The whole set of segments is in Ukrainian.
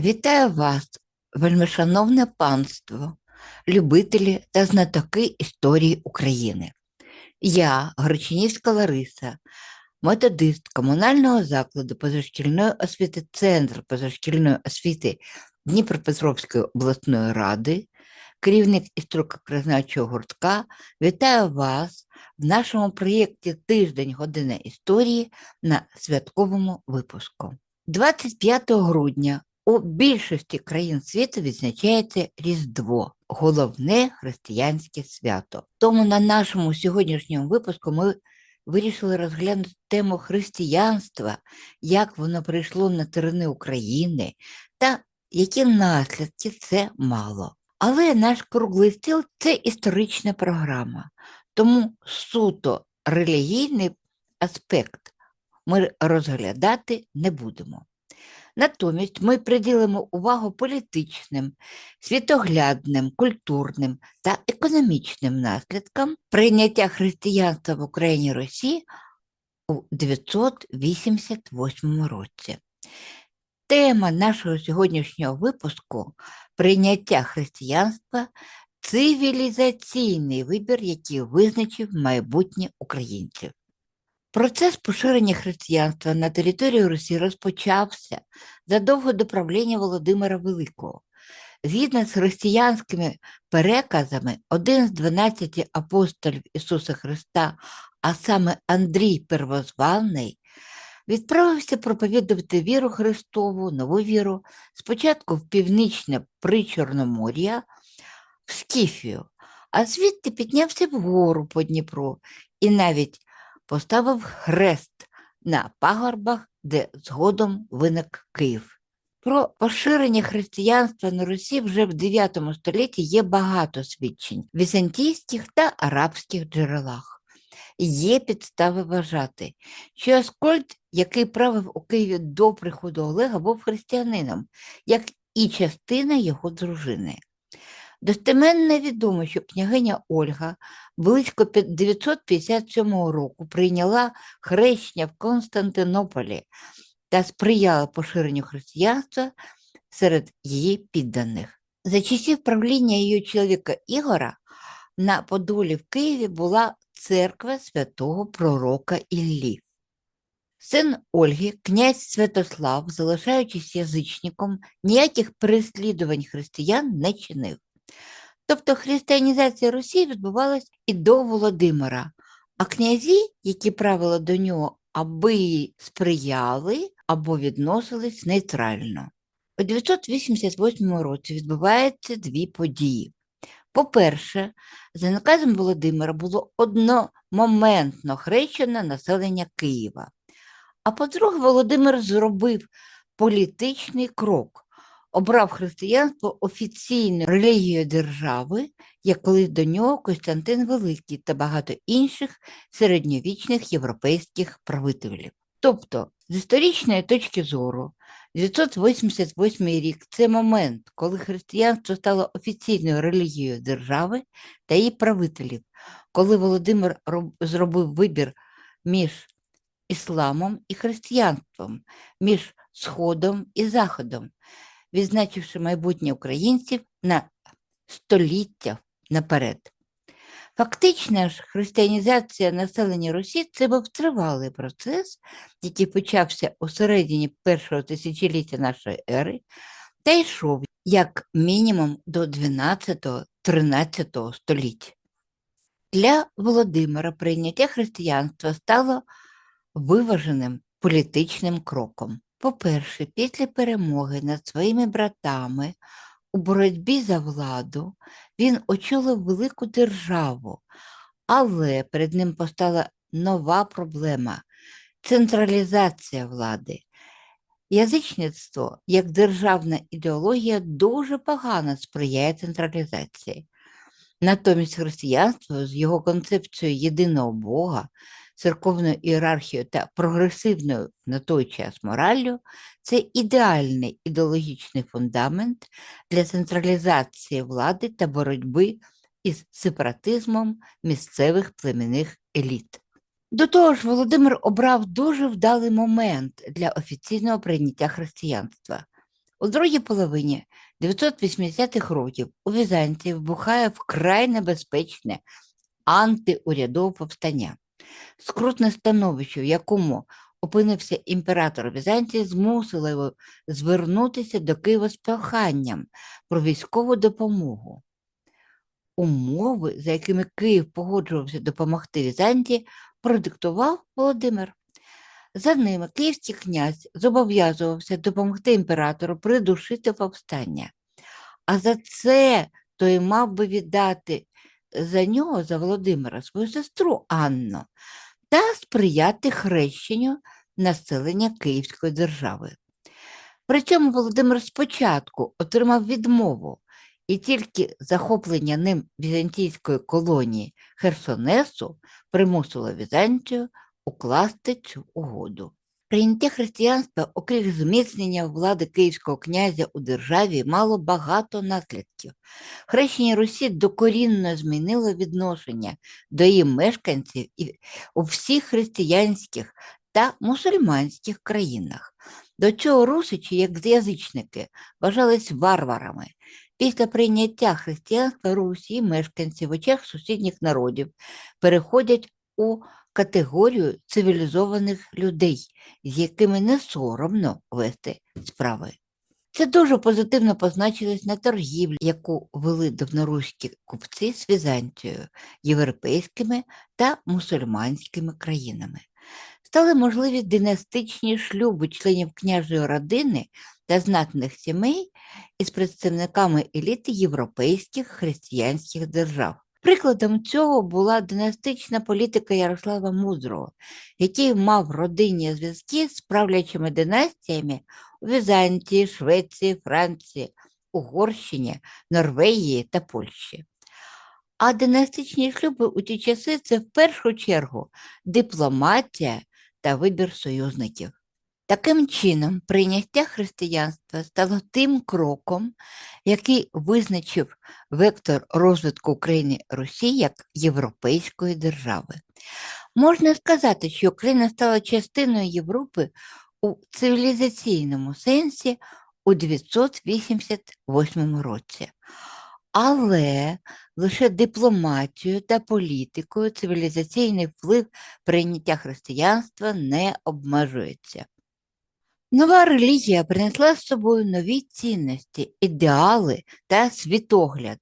Вітаю вас, вельмишановне панство, любителі та знатоки історії України. Я, Гречинівська Лариса, методист комунального закладу позашкільної освіти, Центр позашкільної освіти Дніпропетровської обласної ради, керівник історико-краєзнавчого гуртка, вітаю вас в нашому проєкті Тиждень година історії на святковому випуску. 25 грудня у більшості країн світу відзначається Різдво, головне християнське свято. Тому на нашому сьогоднішньому випуску ми вирішили розглянути тему християнства, як воно прийшло на терени України та які наслідки це мало. Але наш круглий стіл це історична програма, тому суто релігійний аспект ми розглядати не будемо. Натомість ми приділимо увагу політичним, світоглядним, культурним та економічним наслідкам прийняття християнства в Україні Росії у 988 році. Тема нашого сьогоднішнього випуску прийняття християнства цивілізаційний вибір, який визначив майбутнє українців. Процес поширення християнства на територію Росії розпочався задовго до правління Володимира Великого. Згідно з християнськими переказами, один з 12 апостолів Ісуса Христа, а саме Андрій Первозваний, відправився проповідувати віру Христову, нову віру, спочатку в північне Причорномор'я, в Скіфію, а звідти піднявся вгору по Дніпру і навіть поставив хрест на пагорбах, де згодом виник Київ. Про поширення християнства на Русі вже в 9 столітті є багато свідчень в візантійських та арабських джерелах. Є підстави вважати, що Аскольд, який правив у Києві до приходу Олега, був християнином, як і частина його дружини. Достеменно відомо, що княгиня Ольга близько 957 року прийняла хрещення в Константинополі та сприяла поширенню християнства серед її підданих. За часів правління її чоловіка Ігора на Подолі в Києві була церква святого пророка Іллі. Син Ольги, князь Святослав, залишаючись язичником, ніяких переслідувань християн не чинив. Тобто християнізація Росії відбувалась і до Володимира, а князі, які правили до нього, аби сприяли або відносились нейтрально. У 988 році відбуваються дві події. По-перше, за наказом Володимира було одномоментно хрещено населення Києва. А по-друге, Володимир зробив політичний крок, обрав християнство офіційною релігією держави, як колись до нього Костянтин Великий та багато інших середньовічних європейських правителів. Тобто, з історичної точки зору, 988 рік це момент, коли християнство стало офіційною релігією держави та її правителів, коли Володимир зробив вибір між ісламом і християнством, між Сходом і Заходом, відзначивши майбутнє українців на століття наперед. Фактична ж християнізація населення Русі це був тривалий процес, який почався у середині першого тисячоліття нашої ери та йшов як мінімум до 12-13 століття. Для Володимира прийняття християнства стало виваженим політичним кроком. По-перше, після перемоги над своїми братами у боротьбі за владу він очолив велику державу, але перед ним постала нова проблема централізація влади. Язичництво як державна ідеологія дуже погано сприяє централізації. Натомість християнство з його концепцією єдиного Бога церковною ієрархією та прогресивною на той час мораллю це ідеальний ідеологічний фундамент для централізації влади та боротьби із сепаратизмом місцевих племінних еліт. До того ж, Володимир обрав дуже вдалий момент для офіційного прийняття християнства. У другій половині 980-х років у Візантії вибухає вкрай небезпечне антиурядове повстання. Скрутне становище, в якому опинився імператор Візантії, змусило його звернутися до Києва з проханням про військову допомогу. Умови, за якими Київ погоджувався допомогти Візантії, продиктував Володимир. За ними київський князь зобов'язувався допомогти імператору придушити повстання. А за це той мав би віддати за нього, за Володимира, свою сестру Анну та сприяти хрещенню населення Київської держави. При цьому Володимир спочатку отримав відмову, і тільки захоплення ним візантійської колонії Херсонесу примусило Візантію укласти цю угоду. Прийняття християнства, окрім зміцнення влади київського князя у державі, мало багато наслідків. Хрещення Русі докорінно змінило відношення до її мешканців і у всіх християнських та мусульманських країнах. До цього русичі, як язичники, вважались варварами. Після прийняття християнства Русі мешканці в очах сусідніх народів переходять у категорію цивілізованих людей, з якими не соромно вести справи. Це дуже позитивно позначилось на торгівлі, яку вели давноруські купці з Візантією, європейськими та мусульманськими країнами. Стали можливі династичні шлюби членів княжої родини та знатних сімей із представниками еліти європейських християнських держав. Прикладом цього була династична політика Ярослава Мудрого, який мав родинні зв'язки з правлячими династіями у Візантії, Швеції, Франції, Угорщині, Норвегії та Польщі. А династичні шлюби у ті часи це в першу чергу дипломатія та вибір союзників. Таким чином, прийняття християнства стало тим кроком, який визначив вектор розвитку України Росії як європейської держави. Можна сказати, що Україна стала частиною Європи у цивілізаційному сенсі у 988 році. Але лише дипломатією та політикою цивілізаційний вплив прийняття християнства не обмежується. Нова релігія принесла з собою нові цінності, ідеали та світогляд,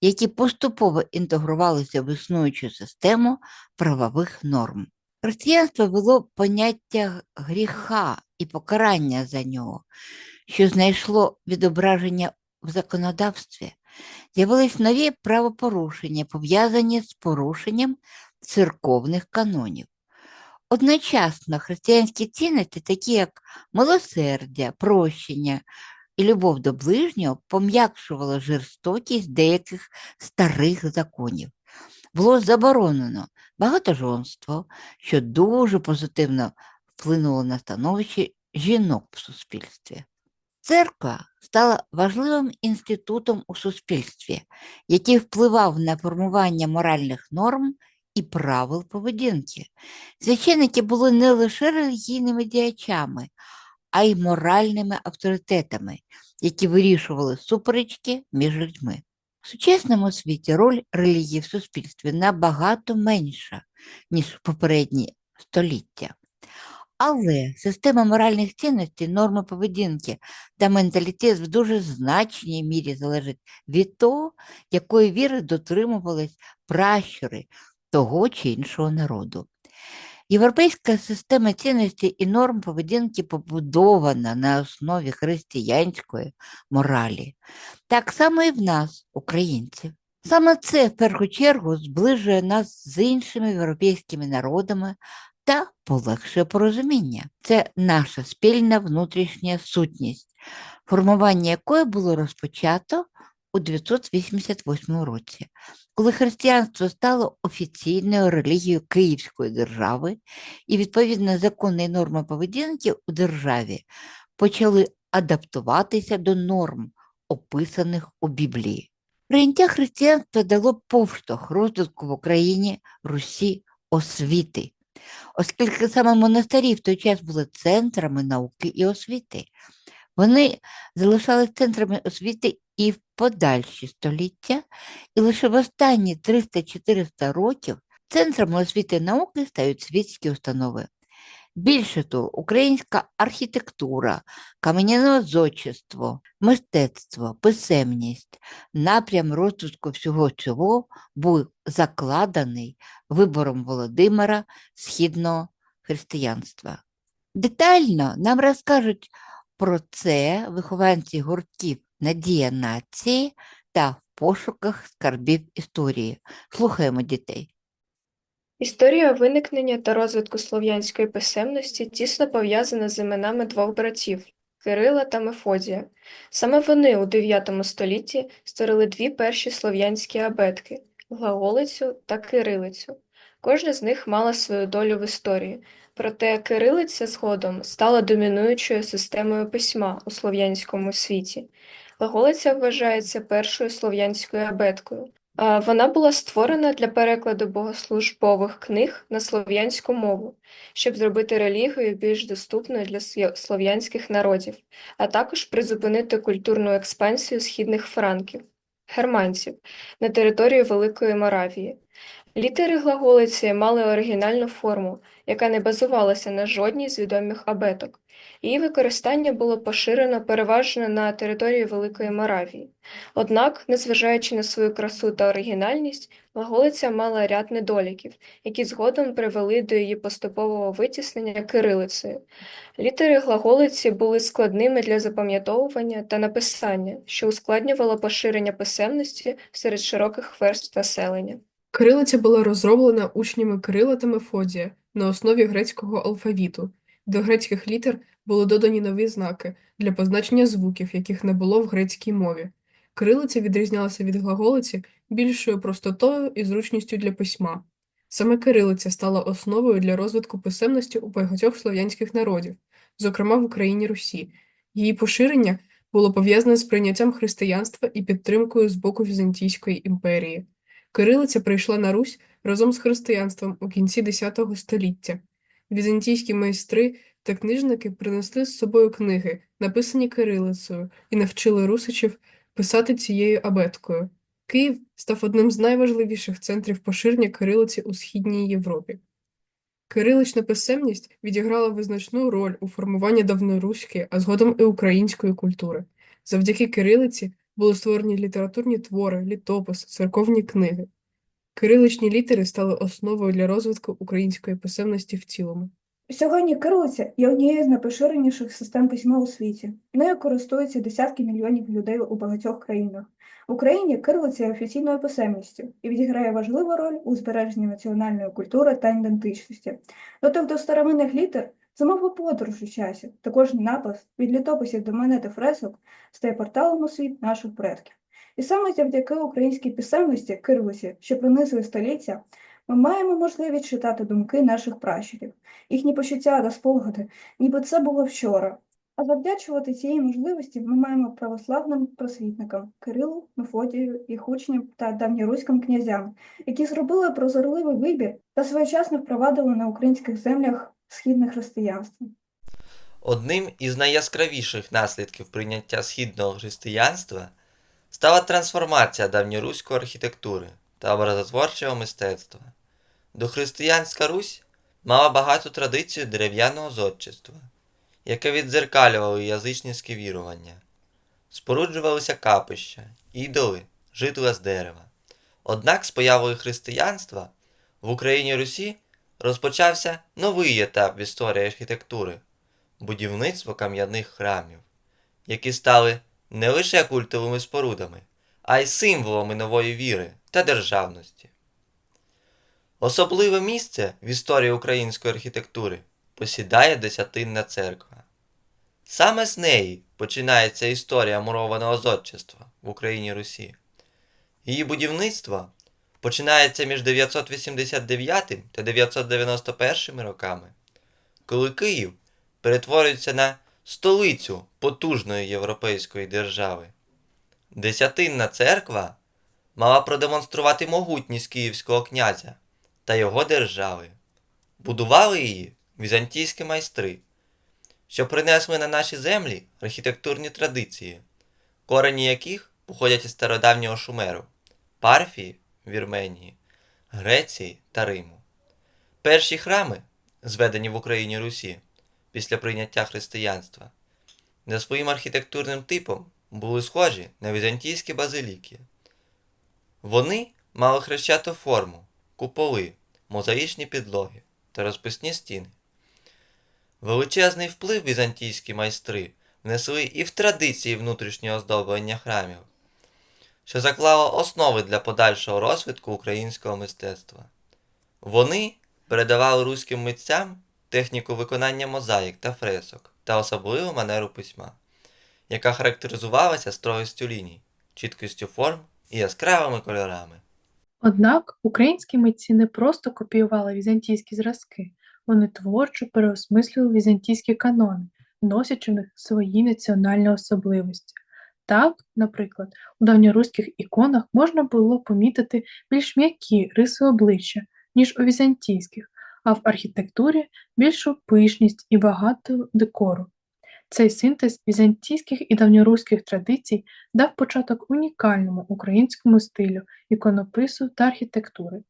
які поступово інтегрувалися в існуючу систему правових норм. Християнство вело поняття гріха і покарання за нього, що знайшло відображення в законодавстві. З'явились нові правопорушення, пов'язані з порушенням церковних канонів. Одночасно християнські цінності, такі як милосердя, прощення і любов до ближнього, пом'якшували жорстокість деяких старих законів. Було заборонено багатожонство, що дуже позитивно вплинуло на становище жінок в суспільстві. Церква стала важливим інститутом у суспільстві, який впливав на формування моральних норм і правил поведінки. Священники були не лише релігійними діячами, а й моральними авторитетами, які вирішували суперечки між людьми. В сучасному світі роль релігії в суспільстві набагато менша, ніж в попередні століття. Але система моральних цінностей, норми поведінки та менталітет в дуже значній мірі залежить від того, якої віри дотримувались пращури того чи іншого народу. Європейська система цінностей і норм поведінки побудована на основі християнської моралі, так само і в нас, українців. Саме це в першу чергу зближує нас з іншими європейськими народами та полегшує порозуміння. Це наша спільна внутрішня сутність, формування якої було розпочато у 988 році, коли християнство стало офіційною релігією Київської держави, і відповідно закони і норми поведінки у державі почали адаптуватися до норм, описаних у Біблії. Прийняття християнства дало повштовх розвитку в Україні Русі освіти, оскільки саме монастирі в той час були центрами науки і освіти. Вони залишались центрами освіти і в подальші століття, і лише в останні 300-400 років центрами освіти і науки стають світські установи. Більше того, українська архітектура, кам'яне зодчество, мистецтво, писемність, напрям розвитку всього цього був закладений вибором Володимира східного християнства. Детально нам розкажуть про це вихованці гуртків Надія нації та в пошуках скарбів історії. Слухаємо дітей. Історія виникнення та розвитку слов'янської писемності тісно пов'язана з іменами двох братів Кирила та Мефодія. Саме вони у IX столітті створили дві перші слов'янські абетки глаголицю та кирилицю. Кожна з них мала свою долю в історії, проте кирилиця згодом стала домінуючою системою письма у слов'янському світі. Глаголиця вважається першою слов'янською абеткою. Вона була створена для перекладу богослужбових книг на слов'янську мову, щоб зробити релігію більш доступною для слов'янських народів, а також призупинити культурну експансію східних франків, германців на території Великої Моравії. Літери глаголиці мали оригінальну форму, яка не базувалася на жодній з відомих абеток. Її використання було поширено переважно на території Великої Моравії. Однак, незважаючи на свою красу та оригінальність, глаголиця мала ряд недоліків, які згодом привели до її поступового витіснення кирилицею. Літери глаголиці були складними для запам'ятовування та написання, що ускладнювало поширення писемності серед широких верств населення. Кирилиця була розроблена учнями Кирила та Мефодія на основі грецького алфавіту. До грецьких літер були додані нові знаки для позначення звуків, яких не було в грецькій мові. Кирилиця відрізнялася від глаголиці більшою простотою і зручністю для письма. Саме кирилиця стала основою для розвитку писемності у багатьох слов'янських народів, зокрема в Україні Русі. Її поширення було пов'язане з прийняттям християнства і підтримкою з боку Візантійської імперії. Кирилиця прийшла на Русь разом з християнством у кінці X століття. Візантійські майстри та книжники принесли з собою книги, написані кирилицею, і навчили русичів писати цією абеткою. Київ став одним з найважливіших центрів поширення кирилиці у Східній Європі. Кирилична писемність відіграла визначну роль у формуванні давноруської, а згодом і української культури. Завдяки кирилиці були створені літературні твори, літописи, церковні книги. Кириличні літери стали основою для розвитку української писемності в цілому. Сьогодні кирилиця є однією з найпоширеніших систем письма у світі. Нею користуються десятки мільйонів людей у багатьох країнах. В Україні кирилиця є офіційною писемністю і відіграє важливу роль у збереженні національної культури та ідентичності. Дотик до старовинних літер мова подорож у часі. Також напис від літописів до монет і фресок стає порталом у світ наших предків. І саме завдяки українській писемності кирилиці, що пронизує століття, ми маємо можливість читати думки наших пращурів, їхні почуття та спогади, ніби це було вчора. А завдячувати цієї можливості ми маємо православним просвітникам Кирилу, Мефодію, їх учням та давньоруським князям, які зробили прозорливий вибір та своєчасно впровадили на українських землях східне християнство. Одним із найяскравіших наслідків прийняття східного християнства стала трансформація давньоруської архітектури та образотворчого мистецтва. Дохристиянська Русь мала багату традицію дерев'яного зодчества, яке віддзеркалювало язичницькі вірування. Споруджувалися капища, ідоли, житла з дерева. Однак з появою християнства в Україні Русі розпочався новий етап в історії архітектури будівництво кам'яних храмів, які стали не лише культовими спорудами, а й символами нової віри та державності. Особливе місце в історії української архітектури посідає Десятинна церква. Саме з неї починається історія мурованого зодчества в Україні Русі. Її будівництво починається між 989 та 991 роками, коли Київ перетворюється на столицю потужної європейської держави. Десятинна церква мала продемонструвати могутність київського князя та його держави. Будували її візантійські майстри, що принесли на наші землі архітектурні традиції, корені яких походять із стародавнього Шумеру, Парфії Вірменії, Греції та Риму. Перші храми, зведені в Україні Русі після прийняття християнства, за своїм архітектурним типом були схожі на візантійські базиліки. Вони мали хрещату форму, куполи, мозаїчні підлоги та розписні стіни. Величезний вплив візантійські майстри внесли і в традиції внутрішнього оздоблення храмів, що заклало основи для подальшого розвитку українського мистецтва. Вони передавали руським митцям техніку виконання мозаїк та фресок та особливу манеру письма, яка характеризувалася строгістю ліній, чіткістю форм і яскравими кольорами. Однак українські митці не просто копіювали візантійські зразки, вони творчо переосмислювали візантійські канони, носячи в них свої національні особливості. Так, наприклад, у давньоруських іконах можна було помітити більш м'які риси обличчя, ніж у візантійських, а в архітектурі більшу пишність і багато декору. Цей синтез візантійських і давньоруських традицій дав початок унікальному українському стилю іконопису та архітектури.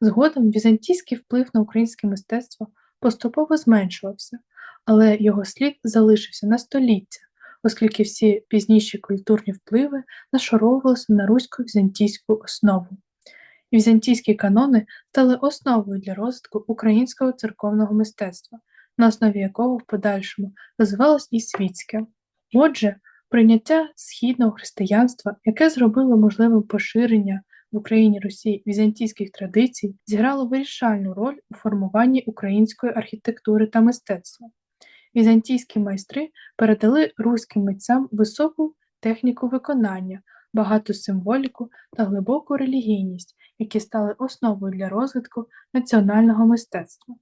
Згодом візантійський вплив на українське мистецтво поступово зменшувався, але його слід залишився на століття, оскільки всі пізніші культурні впливи нашаровувалися на русько-візантійську основу. І візантійські канони стали основою для розвитку українського церковного мистецтва, на основі якого в подальшому розвивалось і світське. Отже, прийняття східного християнства, яке зробило можливим поширення в Україні Росії візантійських традицій, зіграло вирішальну роль у формуванні української архітектури та мистецтва. Візантійські майстри передали руським митцям високу техніку виконання, багату символіку та глибоку релігійність, які стали основою для розвитку національного мистецтва.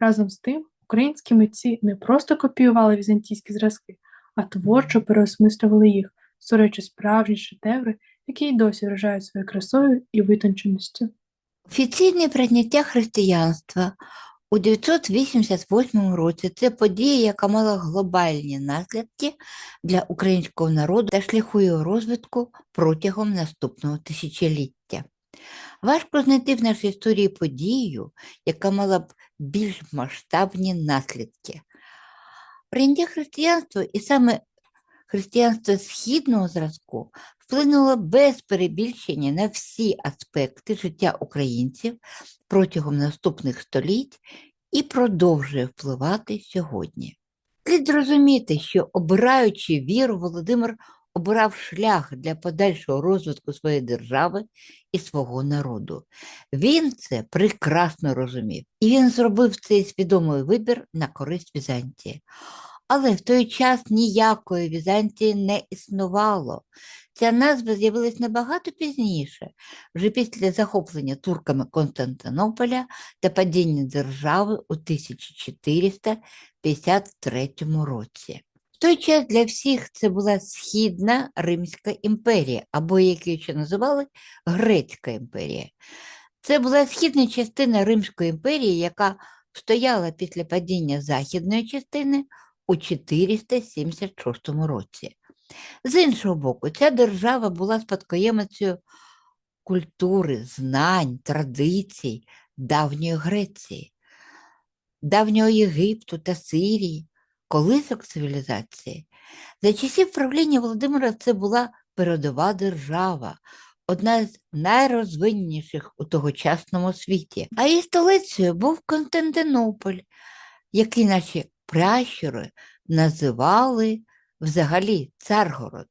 Разом з тим, українські митці не просто копіювали візантійські зразки, а творчо переосмислювали їх, створюючи справжні шедеври, які й досі вражають своєю красою і витонченістю. Офіційне прийняття християнства у 988 році це подія, яка мала глобальні наслідки для українського народу та шляху його розвитку протягом наступного тисячоліття. Важко знайти в нашій історії подію, яка мала б більш масштабні наслідки. Прийняття християнства і саме християнство східного зразку вплинуло без перебільшення на всі аспекти життя українців протягом наступних століть і продовжує впливати сьогодні. Слід зрозуміти, що обираючи віру, Володимир обирав шлях для подальшого розвитку своєї держави і свого народу. Він це прекрасно розумів, і він зробив цей свідомий вибір на користь Візантії. Але в той час ніякої Візантії не існувало. Ця назва з'явилась набагато пізніше, вже після захоплення турками Константинополя та падіння держави у 1453 році. В той час для всіх це була Східна Римська імперія, або як її ще називали Грецька імперія. Це була східна частина Римської імперії, яка стояла після падіння західної частини у 476 році. З іншого боку, ця держава була спадкоємицею культури, знань, традицій давньої Греції, давнього Єгипту та Сирії, колисок цивілізації. За часів правління Володимира це була передова держава, одна з найрозвинніших у тогочасному світі. А її столицею був Константинополь, який наші пращури називали взагалі Царгород.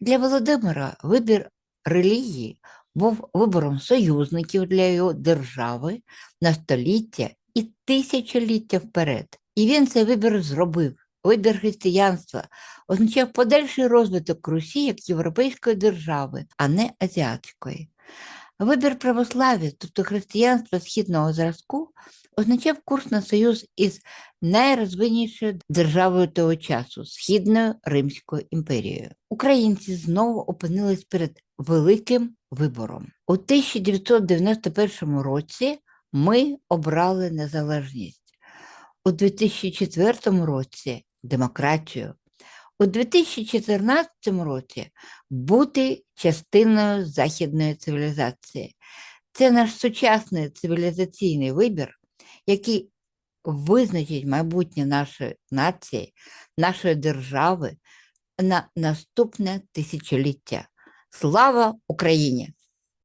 Для Володимира вибір релігії був вибором союзників для його держави на століття і тисячоліття вперед. І він цей вибір зробив. Вибір християнства означав подальший розвиток Русі як європейської держави, а не азіатської. Вибір православ'я, тобто християнства східного зразку, означав курс на союз із найрозвиннішою державою того часу Східною Римською імперією. Українці знову опинились перед великим вибором. У 1991 році ми обрали незалежність. У 2004 році демократію. У 2014 році бути частиною західної цивілізації. Це наш сучасний цивілізаційний вибір, який визначить майбутнє нашої нації, нашої держави на наступне тисячоліття. Слава Україні!